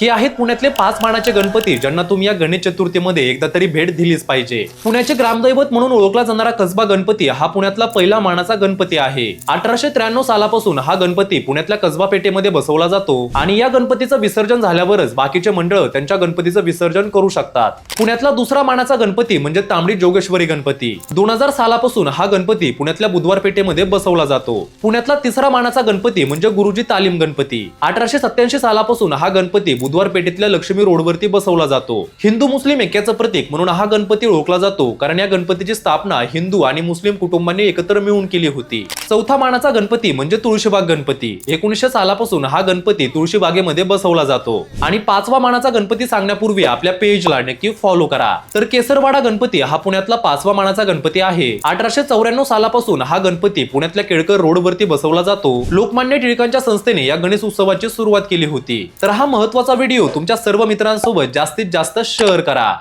हे आहेत पुण्यातले पाच मानाचे गणपती ज्यांना तुम्ही या गणेश चतुर्थीमध्ये एकदा तरी भेट दिलीच पाहिजे. पुण्याचे ग्रामदैवत म्हणून ओळखला जाणारा कसबा गणपती हा पुण्यातला पहिला मानाचा गणपती आहे. अठराशे त्र्याण्णव सालापासून हा गणपती पुण्यातल्या कसबा पेठेमध्ये बसवला जातो आणि या गणपतीचं विसर्जन झाल्यावरच बाकीचे मंडळ त्यांच्या गणपतीचं विसर्जन करू शकतात. पुण्यातला दुसरा मानाचा गणपती म्हणजे तांबडी जोगेश्वरी गणपती. दोन हजार सालापासून हा गणपती पुण्यातल्या बुधवार पेठेमध्ये बसवला जातो. पुण्यातला तिसरा मानाचा गणपती म्हणजे गुरुजी तालीम गणपती. अठराशे सत्याऐंशी सालापासून हा गणपती बुधवार पेठेतल्या लक्ष्मी रोडवरती बसवला जातो. हिंदू मुस्लिम ऐक्याचं प्रतीक म्हणून हा गणपती ओळखला जातो कारण या गणपतीची स्थापना हिंदू आणि मुस्लिम कुटुंबांनी एकत्र मिळून केली होती. चौथा मानाचा गणपती म्हणजे तुळशीबाग गणपती. एकोणीसशे सालापासून हा गणपती तुळशीबागेमध्ये बसवला जातो. आणि पाचवा मानाचा गणपती सांगण्यापूर्वी आपल्या पेजला नक्की फॉलो करा. तर केसरवाडा गणपती हा पुण्यातला पाचवा मानाचा गणपती आहे. अठराशे चौऱ्याण्णव सालापासून हा गणपती पुण्यातल्या केळकर रोडवरती बसवला जातो. लोकमान्य टिळकांच्या संस्थेने या गणेश उत्सवाची सुरुवात केली होती. तर हा महत्त्वाचा व्हिडिओ तुमच्या सर्व मित्रांसोबत जास्तीत जास्त शेअर करा.